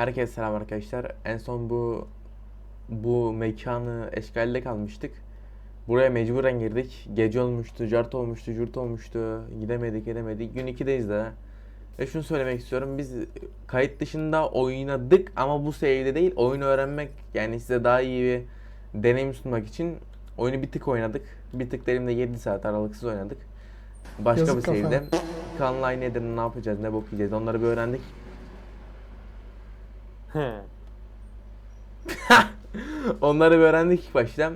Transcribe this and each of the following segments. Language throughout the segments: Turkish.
Herkese selam arkadaşlar. En son bu bu mekanı eşgalde kalmıştık. Buraya mecburen girdik. Gece olmuştu, cart olmuştu, cürt olmuştu. Gidemedik, gidemedik. Gün 2'deyiz de. Ve şunu söylemek istiyorum. Biz kayıt dışında oynadık ama bu seviyede değil. Oyunu öğrenmek yani size daha iyi bir deneyim sunmak için oyunu bir tık oynadık. Bir tık derimde 7 saat aralıksız oynadık. Başka Yazık bir seviyede. Kanla nedir, ne yapacağız, ne bok yiyeceğiz onları bir öğrendik. Onları bir öğrendik ilk başta.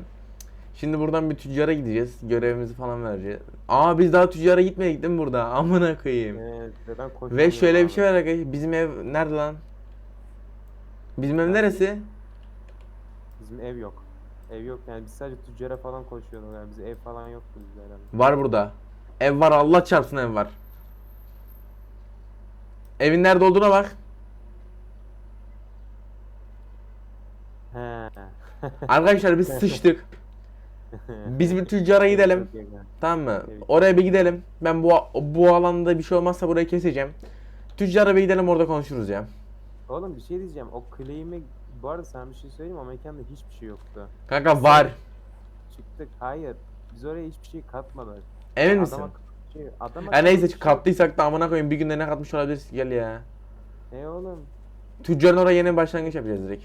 Şimdi buradan bir tüccara gideceğiz. Görevimizi falan vereceğiz. Aa biz daha tüccara gitmedik değil mi burada? Amına koyayım. Evet, ve şöyle bir abi. şey var arkadaşlar. Bizim ev nerede lan? Bizim ev neresi? Bizim ev yok. Ev yok yani biz sadece tüccara falan koşuyorduk yani biz ev falan yoktu bizde herhalde. Var burada. Ev var Allah çarpsın ev var. Evin nerede olduğuna bak. He. Arkadaşlar biz sıçtık. Biz bir tüccara gidelim. Yani. Tamam mı? Oraya bir gidelim. Ben bu bu alanda bir şey olmazsa burayı keseceğim. Tüccara bir gidelim orada konuşuruz ya. Oğlum bir şey diyeceğim o claim'i bu arada sana bir şey söyleyeyim o mekanda hiçbir şey yoktu. Kanka var. Çıktık hayır biz oraya hiçbir şey katmadık. Emin misin? Adama şey, adama Ha neyse şey- kattıysak da amına koyayım bir günde ne katmış olabiliriz gel ya. E oğlum. Tüccarın oraya yeni başlangıç yapacağız direkt.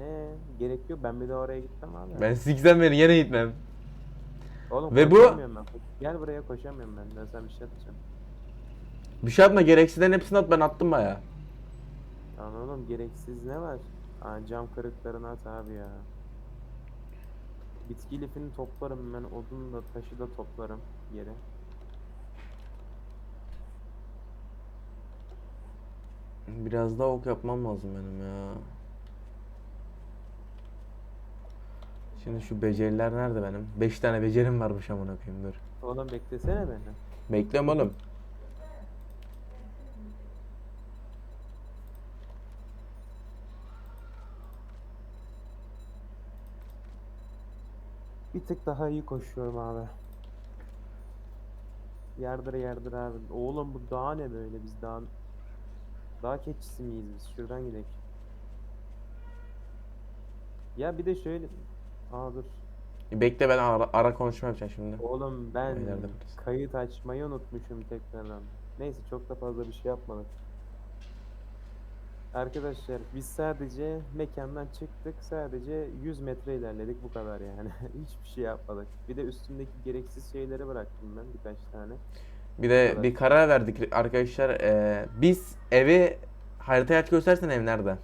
E gerek yok ben bir de oraya gitmem abi. Ben siksen beni yine gitmem. Oğlum Ve bu- koşamıyorum ben. Gel buraya koşamıyorum ben. Ben sana bir şey atacağım. Bir şey atma gereksizden hepsini at ben attım baya. Lan oğlum gereksiz ne var? Aa, cam kırıklarını at abi ya. Bitki lifini toplarım ben odun da taşı da toplarım yere. Biraz daha ok yapmam lazım benim ya. Şimdi şu beceriler nerede benim? 5 tane becerim varmış amına koyayım dur. Oğlum beklesene beni. Bekliyorum oğlum. Bir tık daha iyi koşuyorum abi. Yardır yardır abi. Oğlum bu dağ ne böyle biz dağ... Dağ keçisi miyiz biz? Şuradan gidelim. Ya bir de şöyle... Aa dur. Bekle ben ara, ara konuşma yapacağım şimdi. Oğlum ben kayıt açmayı unutmuşum tekrardan. Neyse çok da fazla bir şey yapmadık. Arkadaşlar biz sadece mekandan çıktık. Sadece 100 metre ilerledik bu kadar yani. Hiçbir şey yapmadık. Bir de üstümdeki gereksiz şeyleri bıraktım ben birkaç tane. Bir de Evet. bir karar verdik arkadaşlar. Ee, biz evi haritaya aç göstersen ev nerede?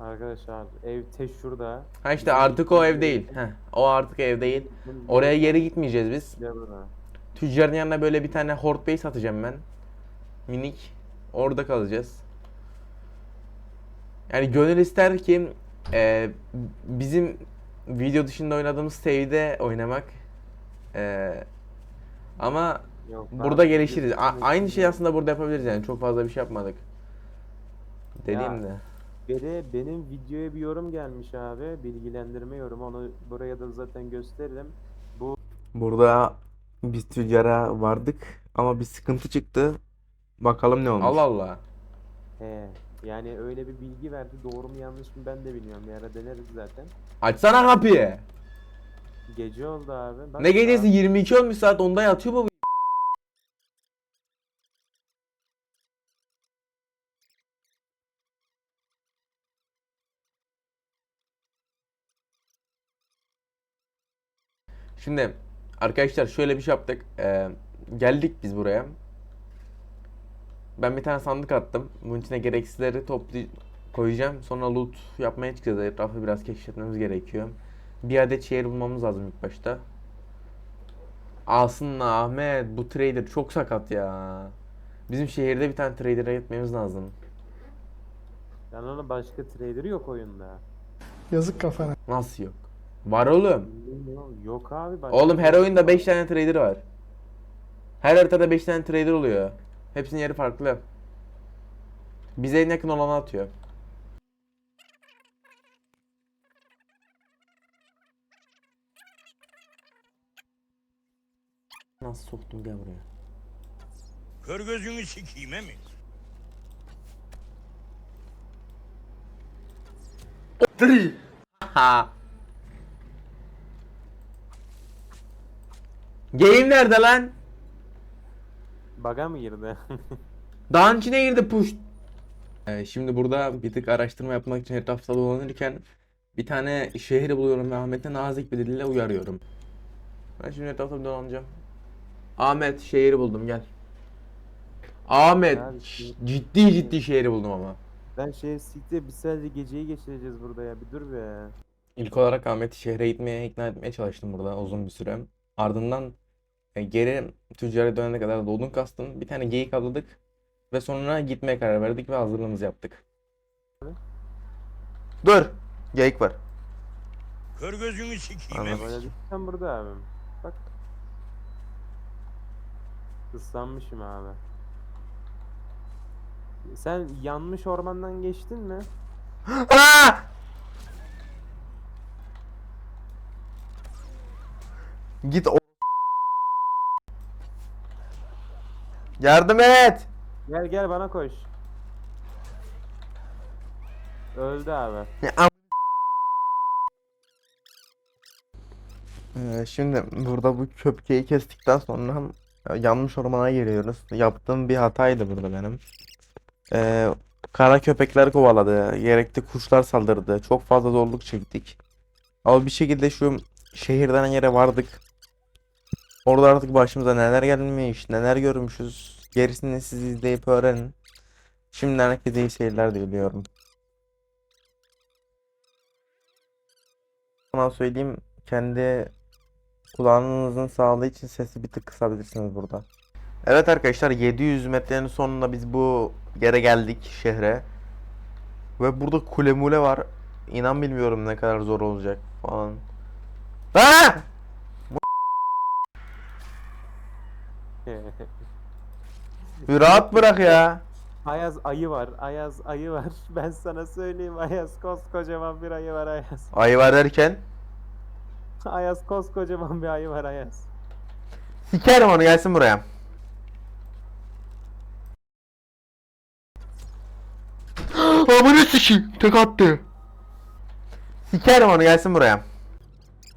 Arkadaşlar ev te şurada. Ha işte artık o ev değil. Heh, o artık ev değil. Oraya geri gitmeyeceğiz biz. Ya. Tüccarın yanına böyle bir tane hort base atacağım ben. Minik. Orada kalacağız. Yani gönül ister ki e, bizim video dışında oynadığımız save'de oynamak. E, ama Yok, burada gelişiriz. A- aynı şey aslında burada yapabiliriz yani. Çok fazla bir şey yapmadık. Dediğim de. Biri benim videoya bir yorum gelmiş abi. Bilgilendirme yorumu. Onu buraya da zaten gösteririm. Burada biz tüccara vardık ama bir sıkıntı çıktı. Bakalım ne olmuş. Allah Allah. He. Yani öyle bir bilgi verdi. Doğru mu yanlış mı ben de bilmiyorum. Bir ara deneriz zaten. Açsana kapıyı. Gece oldu abi. Bak Ne gecesi saat- 22 olmuş saat 10'da yatıyor mu bu? Şimdi arkadaşlar şöyle bir şey yaptık. Ee, geldik biz buraya. Ben bir tane sandık attım. Bunun içine gereksizleri toplu koyacağım. Sonra loot yapmaya çıkacağız. Etrafı biraz keşfetmemiz gerekiyor. Bir adet şehir bulmamız lazım ilk başta. Aslında Ahmet bu trader çok sakat ya. Bizim şehirde bir tane trader'a gitmemiz lazım. Yani onun başka trader yok oyunda. Yazık kafana. Nasıl yok? Var oğlum. Yok abi. Başka Oğlum her trader oyunda yok. 5 tane trader var. Her haritada 5 tane trader oluyor. Hepsinin yeri farklı. Bize en yakın olanı atıyor. Nasıl soktum gel buraya. Kör gözünü sikeyim he mi? three. Ha. Game nerede lan? Baga mı girdi? Dağın içine girdi push. Ee, şimdi burada bir tık araştırma yapmak için etrafta dolanırken bir tane şehri buluyorum ve Ahmet'e nazik bir dille uyarıyorum. Ben şimdi etrafta bir dolanacağım. Ahmet şehri buldum gel. Ahmet Abi, ş- ciddi ciddi şehri buldum ama. ben şey siktir biz sadece geceyi geçireceğiz burada ya bir dur be. İlk olarak Ahmet'i şehre gitmeye ikna etmeye çalıştım burada uzun bir süre. Ardından geri tüccara dönene kadar da odun kastım. Bir tane geyik avladık ve sonra gitmeye karar verdik ve hazırlığımızı yaptık. Dur. Geyik var. Kör gözünü sikeyim. Anladım. sen burada abim. Bak. Islanmışım abi. Sen yanmış ormandan geçtin mi? Aa! Git o... Yardım et. Gel gel bana koş. Öldü abi. Ya, am- Ee, şimdi burada bu köpkeyi kestikten sonra e, yanmış ormana giriyoruz. Yaptığım bir hataydı burada benim. Ee, kara köpekler kovaladı. Gerekli kuşlar saldırdı. Çok fazla zorluk çektik. Ama bir şekilde şu şehir denen yere vardık. Orada artık başımıza neler gelmiş, neler görmüşüz. Gerisini siz izleyip öğrenin. Şimdiden herkese iyi seyirler diliyorum. Sana söyleyeyim kendi kulağınızın sağlığı için sesi bir tık kısabilirsiniz burada. Evet arkadaşlar 700 metrenin sonunda biz bu yere geldik şehre. Ve burada kule mule var. İnan bilmiyorum ne kadar zor olacak falan. Aa! Bir rahat bırak ya. Ayaz ayı var. Ayaz ayı var. Ben sana söyleyeyim Ayaz koskocaman bir ayı var Ayaz. Ayı var derken Ayaz koskocaman bir ayı var Ayaz. sikerim onu gelsin buraya. Amına sikeyim tek attı. Sikerim onu gelsin buraya.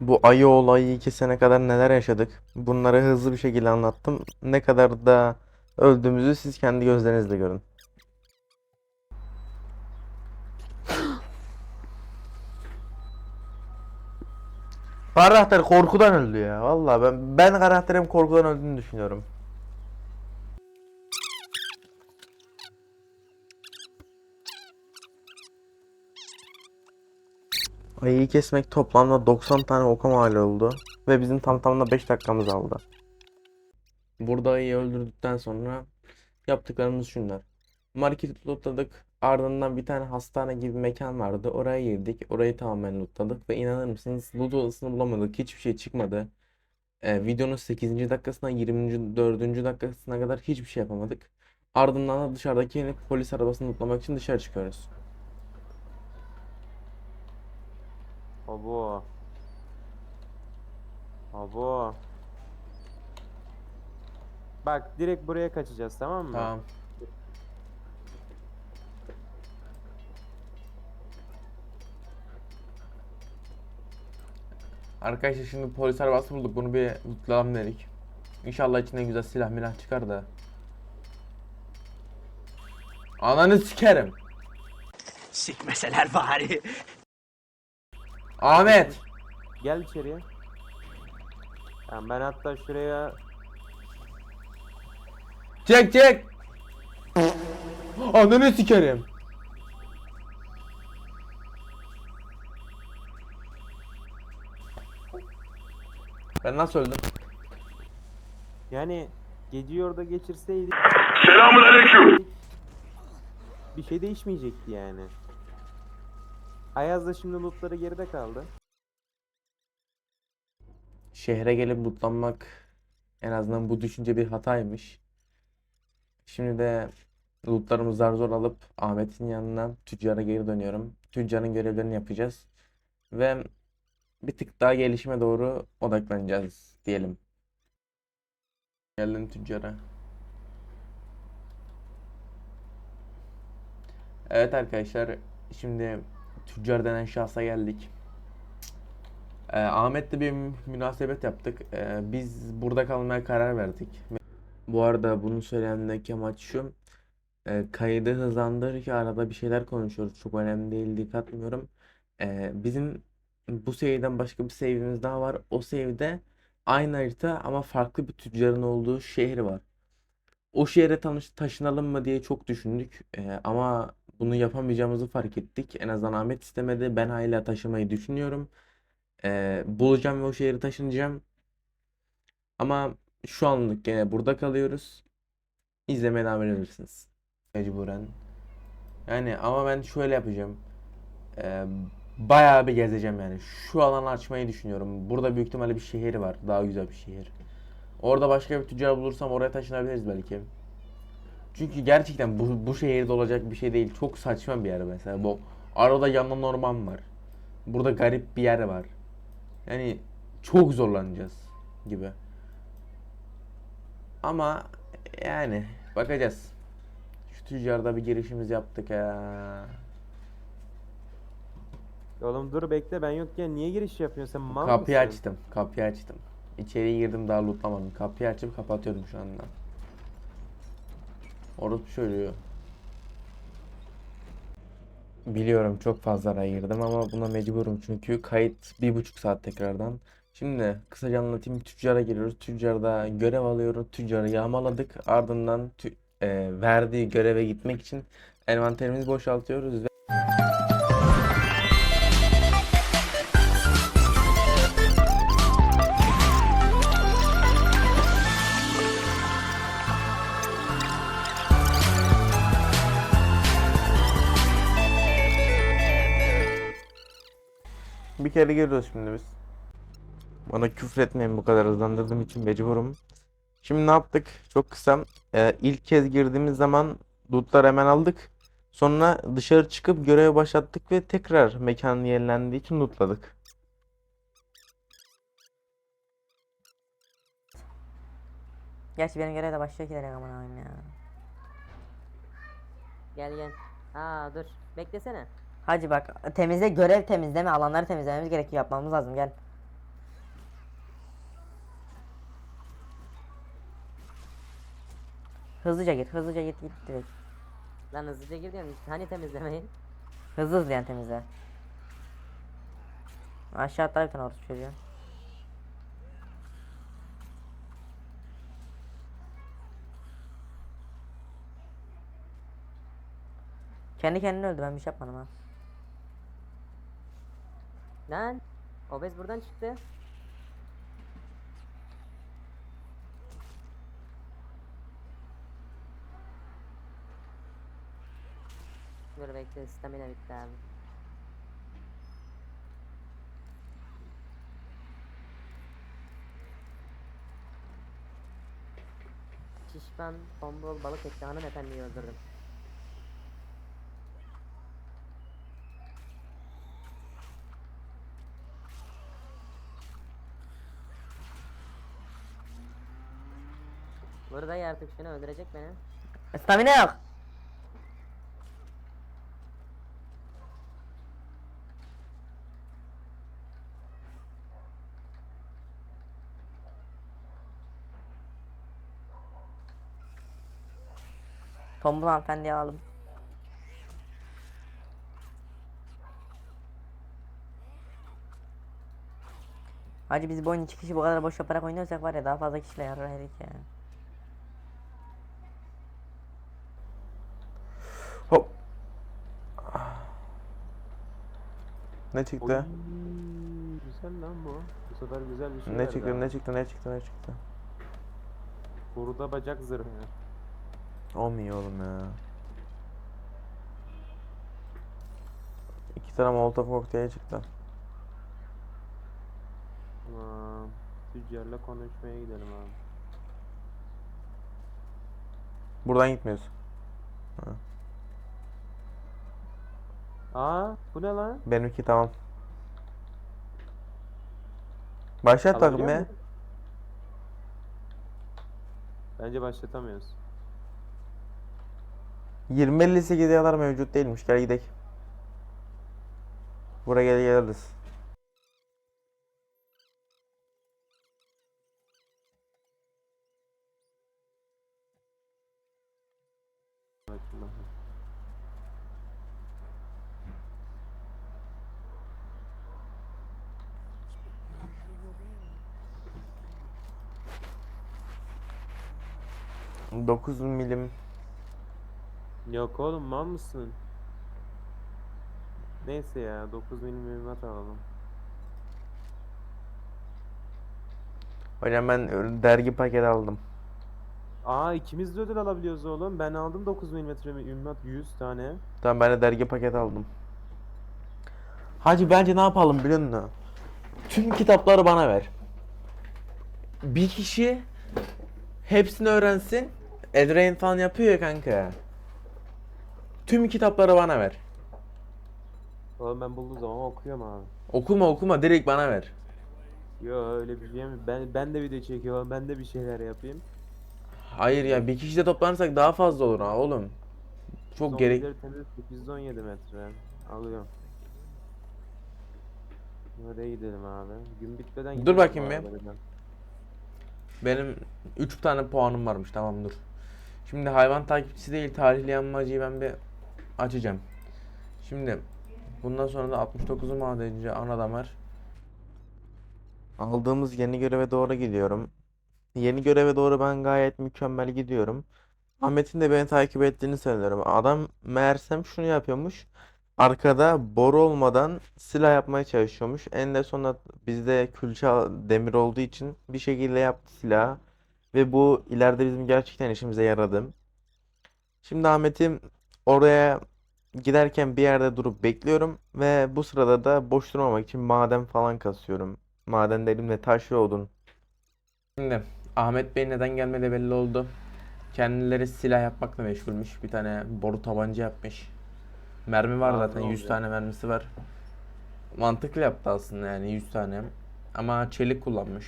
Bu ayı olayı iki sene kadar neler yaşadık. Bunları hızlı bir şekilde anlattım. Ne kadar da öldüğümüzü siz kendi gözlerinizle görün. Karakter korkudan öldü ya. Vallahi ben ben karakterim korkudan öldüğünü düşünüyorum. Ayıyı kesmek toplamda 90 tane oka mal oldu ve bizim tam tamına 5 dakikamız aldı. Burada ayıyı öldürdükten sonra yaptıklarımız şunlar. Marketi lootladık. Ardından bir tane hastane gibi bir mekan vardı. Oraya girdik. Orayı tamamen lootladık ve inanır mısınız loot odasını bulamadık. Hiçbir şey çıkmadı. Ee, videonun 8. dakikasından 24. dakikasına kadar hiçbir şey yapamadık. Ardından da dışarıdaki yeni polis arabasını lootlamak için dışarı çıkıyoruz. Abo. Abo. Bak direkt buraya kaçacağız tamam mı? Tamam. Arkadaşlar şimdi polis arabası bulduk. Bunu bir lootlayalım dedik. İnşallah içinden güzel silah milah çıkar da. Ananı sikerim. Sikmeseler bari. Ahmet. Gel içeriye. Tamam, ben hatta şuraya Çek çek. Ananı sikerim. Ben nasıl öldüm? yani geceyi orada geçirseydik bir şey değişmeyecekti yani. Ayaz da şimdi lootları geride kaldı. Şehre gelip lootlanmak en azından bu düşünce bir hataymış. Şimdi de lootlarımızı zar zor alıp Ahmet'in yanına tüccara geri dönüyorum. Tüccarın görevlerini yapacağız. Ve bir tık daha gelişime doğru odaklanacağız diyelim. Geldim tüccara. Evet arkadaşlar şimdi tüccar denen şahsa geldik. Ee, Ahmet'le bir münasebet yaptık. Ee, biz burada kalmaya karar verdik. Bu arada bunu söylememdeki amaç şu. Ee, kaydı hızlandır ki arada bir şeyler konuşuyoruz. Çok önemli değil, dikkat etmiyorum. Ee, bizim bu save'den başka bir save'imiz daha var. O save'de aynı harita ama farklı bir tüccarın olduğu şehir var. O şehre tanış taşınalım mı diye çok düşündük. Ee, ama bunu yapamayacağımızı fark ettik. En azından Ahmet istemedi. Ben hala taşımayı düşünüyorum. Ee, bulacağım ve o şehre taşınacağım. Ama şu anlık gene burada kalıyoruz. İzlemeye devam edebilirsiniz. Mecburen. Yani ama ben şöyle yapacağım. Ee, bayağı bir gezeceğim yani. Şu alanı açmayı düşünüyorum. Burada büyük ihtimalle bir şehir var. Daha güzel bir şehir. Orada başka bir tüccar bulursam oraya taşınabiliriz belki. Çünkü gerçekten bu, bu şehirde olacak bir şey değil. Çok saçma bir yer mesela. Bu arada yandan orman var. Burada garip bir yer var. Yani çok zorlanacağız gibi. Ama yani bakacağız. Şu tüccarda bir girişimiz yaptık ya. Oğlum dur bekle ben yokken niye giriş yapıyorsun sen mal Kapıyı mısın? açtım. Kapıyı açtım. İçeri girdim daha lootlamadım. Kapıyı açıp kapatıyorum şu anda. Orası söylüyor. Biliyorum çok fazla ara girdim ama buna mecburum çünkü kayıt bir buçuk saat tekrardan. Şimdi kısaca anlatayım. Tüccara giriyoruz. Tüccarda görev alıyoruz. Tüccarı yağmaladık. Ardından tü- e, verdiği göreve gitmek için envanterimizi boşaltıyoruz ve Bir kere giriyoruz şimdi biz. Bana küfür etmeyin bu kadar hızlandırdığım için mecburum. Şimdi ne yaptık? Çok kısa. Ee, ilk kez girdiğimiz zaman lootları hemen aldık. Sonra dışarı çıkıp görevi başlattık ve tekrar mekan yenilendiği için lootladık. Gerçi benim görev de başlıyor ki direkt aman abim ya. Gel gel. Aa dur. Beklesene. Hacı bak temizle görev temizleme alanları temizlememiz gerekiyor yapmamız lazım gel. Hızlıca git hızlıca git git direkt. Lan hızlıca gir diyorum. Hani temizlemeyin. Hızlı hızlı yani temizle. Aşağı atlar bir tane orası çocuğu. Kendi kendine öldü ben bir şey yapmadım ha. Lan. Obez buradan çıktı. Dur bekle stamina bitti abi. Şişman, tombul, balık etli hanımefendiyi öldürdüm. Burada artık şunu öldürecek beni. Stamina yok. Tombul hanımefendiyi alalım. Hacı biz bu oyunu iki kişi bu kadar boş yaparak oynuyorsak var ya daha fazla kişiyle yararız ya. Hop. Ne çıktı? Oy, güzel lan bu. Bu sefer güzel bir şey Ne çıktı? ha. Ne çıktı? Ne çıktı? Ne çıktı? Burada bacak zırhı. Olmuyor oğlum ya. İki tane molotov kokteyli çıktı. Tamam. Tüccarla konuşmaya gidelim abi. Buradan gitmiyoruz. Aa bu ne lan? Benimki tamam. Başlat Alabiliyor bakayım be. muyum? Bence başlatamıyoruz. 20-58'e kadar mevcut değilmiş. Gel gidelim. Buraya gel geliriz. 9 milim. Yok oğlum mal mısın? Neyse ya 9 milim mühimmat alalım. Hocam ben dergi paket aldım. Aa ikimiz de ödül alabiliyoruz oğlum. Ben aldım 9 mm ümmet 100 tane. Tamam ben de dergi paket aldım. Hacı bence ne yapalım biliyor musun? Tüm kitapları bana ver. Bir kişi hepsini öğrensin. Eldrain falan yapıyor ya kanka. Tüm kitapları bana ver. Oğlum ben bulduğum zaman okuyorum abi. Okuma okuma direkt bana ver. Yo öyle bir şey mi? Ben ben de video çekiyorum. Ben de bir şeyler yapayım. Hayır ya bir kişi de toplanırsak daha fazla olur ha oğlum. Çok gerek. Temiz 817 metre. Alıyorum. Oraya gidelim abi. Gün bitmeden Dur gidelim bakayım bir. arabadan. Benim 3 tane puanım varmış tamam dur. Şimdi hayvan takipçisi değil tarihli yanmacıyı ben bir açacağım. Şimdi bundan sonra da 69'u madenci ana damar. Aldığımız yeni göreve doğru gidiyorum. Yeni göreve doğru ben gayet mükemmel gidiyorum. Ahmet'in de beni takip ettiğini söylüyorum. Adam meğersem şunu yapıyormuş. Arkada boru olmadan silah yapmaya çalışıyormuş. En de sonunda bizde külçe demir olduğu için bir şekilde yaptı silahı. Ve bu ileride bizim gerçekten işimize yaradı. Şimdi Ahmet'i oraya giderken bir yerde durup bekliyorum. Ve bu sırada da boş durmamak için maden falan kasıyorum. Madende elimde taş ve odun. Şimdi Ahmet Bey neden gelmedi belli oldu. Kendileri silah yapmakla meşgulmüş. Bir tane boru tabanca yapmış. Mermi var Aa, zaten ne 100 oldu? tane mermisi var. Mantıklı yaptı aslında yani 100 tane. Ama çelik kullanmış.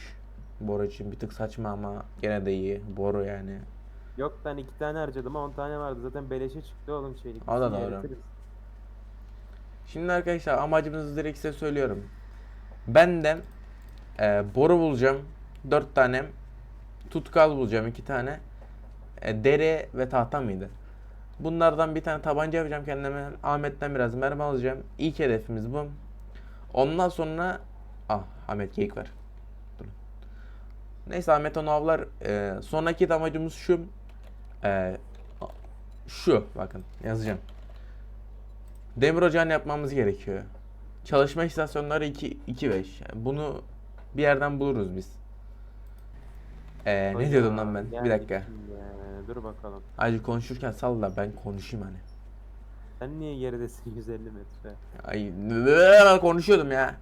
Boru için bir tık saçma ama gene de iyi. Boru yani. Yok ben iki tane harcadım 10 tane vardı zaten beleşe çıktı oğlum çelik. O da doğru. Şimdi arkadaşlar amacımızı direkt size söylüyorum. Benden e, boru bulacağım. 4 tane. Tutkal bulacağım 2 tane. E, dere ve tahta mıydı? Bunlardan bir tane tabanca yapacağım kendime. Ahmet'ten biraz mermi alacağım. İlk hedefimiz bu. Ondan sonra ah Ahmet geyik var. Neyse Ahmet onu avlar. E, sonraki amacımız şu. E, şu bakın yazacağım. Demir ocağını yapmamız gerekiyor. Çalışma istasyonları 2 2 5. Yani bunu bir yerden buluruz biz. Ee, ne diyordum lan ben? Bir dakika. Dur bakalım. Acı konuşurken sal da ben konuşayım hani. Sen niye geridesin 150 metre? Ay konuşuyordum ya.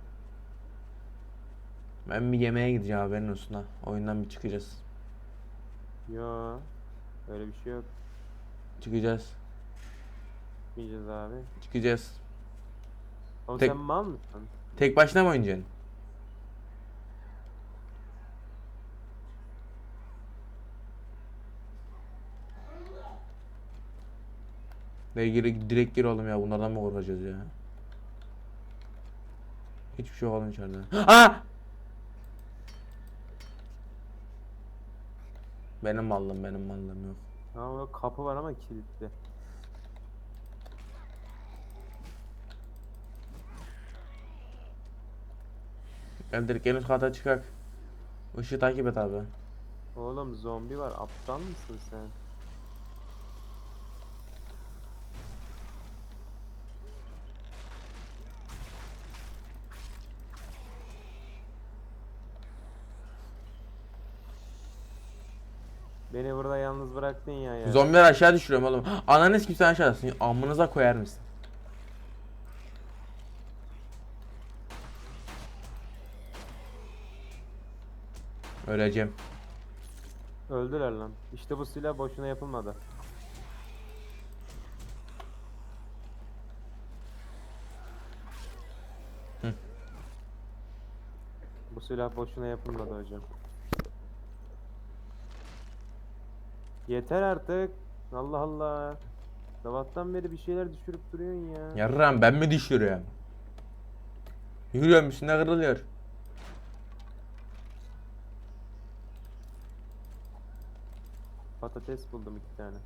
Ben bir yemeğe gideceğim haberin olsun ha. Oyundan bir çıkacağız. Yo. Öyle bir şey yok. Çıkacağız. Gideceğiz abi. Çıkacağız. Oğlum Tek- sen mal mısın? Tek başına mı oynayacaksın? Ve gir, direkt gir oğlum ya bunlardan mı korkacağız ya? Hiçbir şey yok oğlum içeride. Aa! Benim mallım benim mallım yok. Ama burada kapı var ama kilitli. Gel direkt en üst kata çıkak. Işığı takip et abi. Oğlum zombi var. Aptal mısın sen? Beni burada yalnız bıraktın ya ya. Zombiler aşağı düşürüyorum oğlum. Ananız kimse aşağısın. Amınıza koyar mısın? Öleceğim. Öldüler lan. İşte bu silah boşuna yapılmadı. Hı. Bu silah boşuna yapılmadı hocam. Yeter artık. Allah Allah. Sabahtan beri bir şeyler düşürüp duruyorsun ya. Yarram ben mi düşürüyorum? Yürüyorum üstünde kırılıyor. Patates buldum iki tane.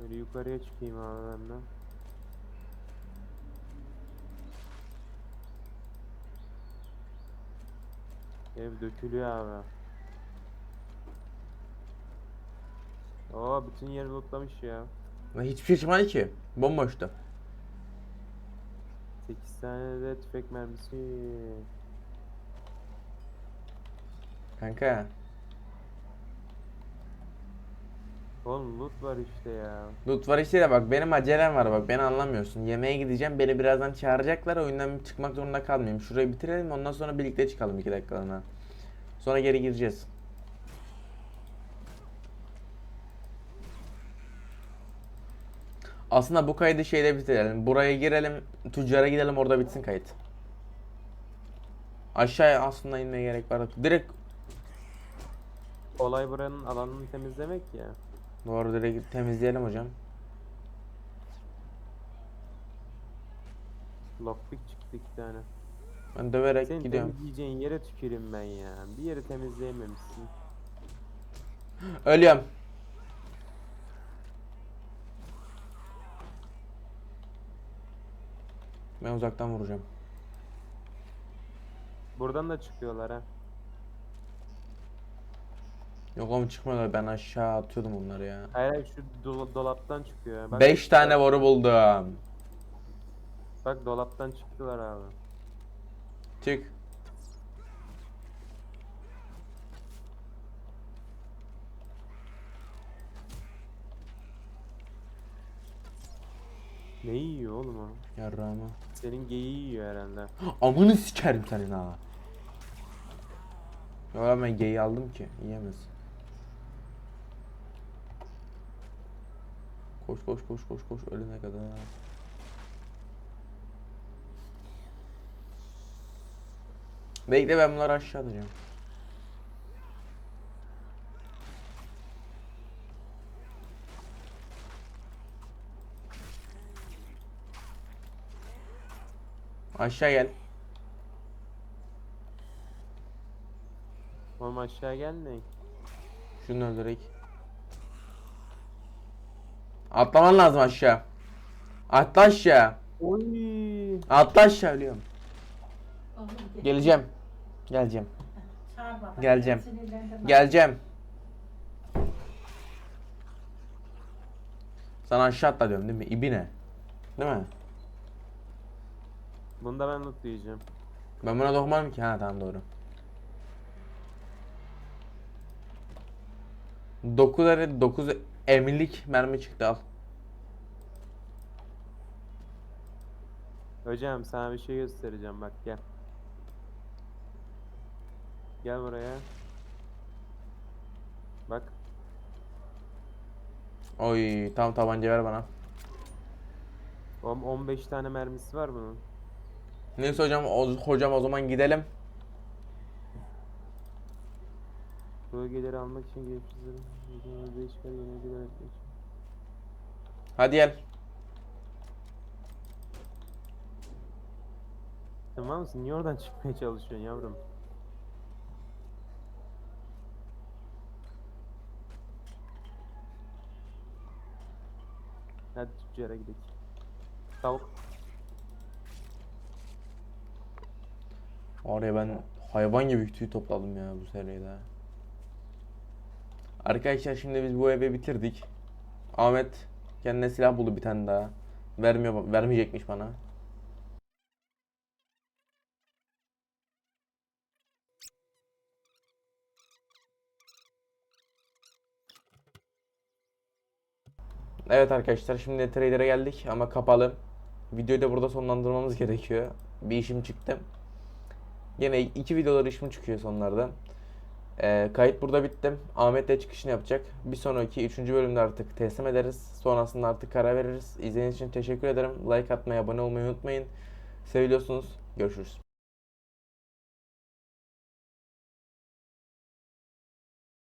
Böyle yukarıya çıkayım abi ben de. Ev dökülüyor abi. Oo bütün yeri lootlamış ya. Ve hiçbir şey çıkmadı ki. Bomboştu. 8 tane de tüfek mermisi. Kanka. Oğlum loot var işte ya. Loot var işte de bak benim acelem var bak beni anlamıyorsun. Yemeğe gideceğim beni birazdan çağıracaklar oyundan çıkmak zorunda kalmayayım. Şurayı bitirelim ondan sonra birlikte çıkalım 2 dakikalığına. Sonra geri gireceğiz. Aslında bu kaydı şeyde bitirelim. Buraya girelim, tüccara gidelim orada bitsin kayıt. Aşağıya aslında inmeye gerek var. Direkt Olay buranın alanını temizlemek ya. Doğru direkt temizleyelim hocam. Lockpick çıktı iki tane. Ben döverek Senin gidiyorum. temizleyeceğin yere tüküreyim ben ya. Bir yeri temizleyememişsin. Ölüyorum. Ben uzaktan vuracağım. Buradan da çıkıyorlar ha. Yok oğlum çıkmıyorlar ben aşağı atıyordum onları ya. Hayır hayır şu do- dolaptan çıkıyor. Bak, 5 tane boru buldum. Bak dolaptan çıktılar abi. Çık. Ne yiyor oğlum o? Yarrağımı. Senin geyiği yiyor herhalde. Amını sikerim senin ha. Ya ben geyi aldım ki yiyemez. Koş koş koş koş koş ölene kadar. Bekle ben bunları aşağı atacağım. Aşağı gel. Oğlum aşağı gelmeyin. Şunu öldürek. Atlaman lazım aşağı. Atla aşağı. Oy. Atla aşağı ölüyorum. Geleceğim. Geleceğim. Geleceğim. Geleceğim. Sana aşağı atla diyorum değil mi? İbine. Değil mi? Bunda ben loot diyeceğim. Ben buna dokunmadım ki. Ha tamam doğru. 9 adet 9 emirlik mermi çıktı al. Hocam sana bir şey göstereceğim bak gel. Gel buraya. Bak. Oy tam tabanca ver bana. Oğlum 15 tane mermisi var bunun. Neyse hocam o, hocam o zaman gidelim. Bölgeleri almak için geliştiricilerin bölgeye Hadi gel. Tamam mısın? Niye oradan çıkmaya çalışıyorsun yavrum? Hadi tüccara gidelim. Tavuk. Oraya ben hayvan gibi tüy topladım ya bu seride. Arkadaşlar şimdi biz bu evi bitirdik. Ahmet kendine silah buldu bir tane daha. Vermiyor, vermeyecekmiş bana. Evet arkadaşlar şimdi trader'e geldik ama kapalı. Videoyu da burada sonlandırmamız gerekiyor. Bir işim çıktı. Yine iki videolar işim çıkıyor sonlarda. Ee, kayıt burada bitti. Ahmet de çıkışını yapacak. Bir sonraki 3. bölümde artık teslim ederiz. Sonrasında artık karar veririz. İzlediğiniz için teşekkür ederim. Like atmayı, abone olmayı unutmayın. Seviliyorsunuz. Görüşürüz.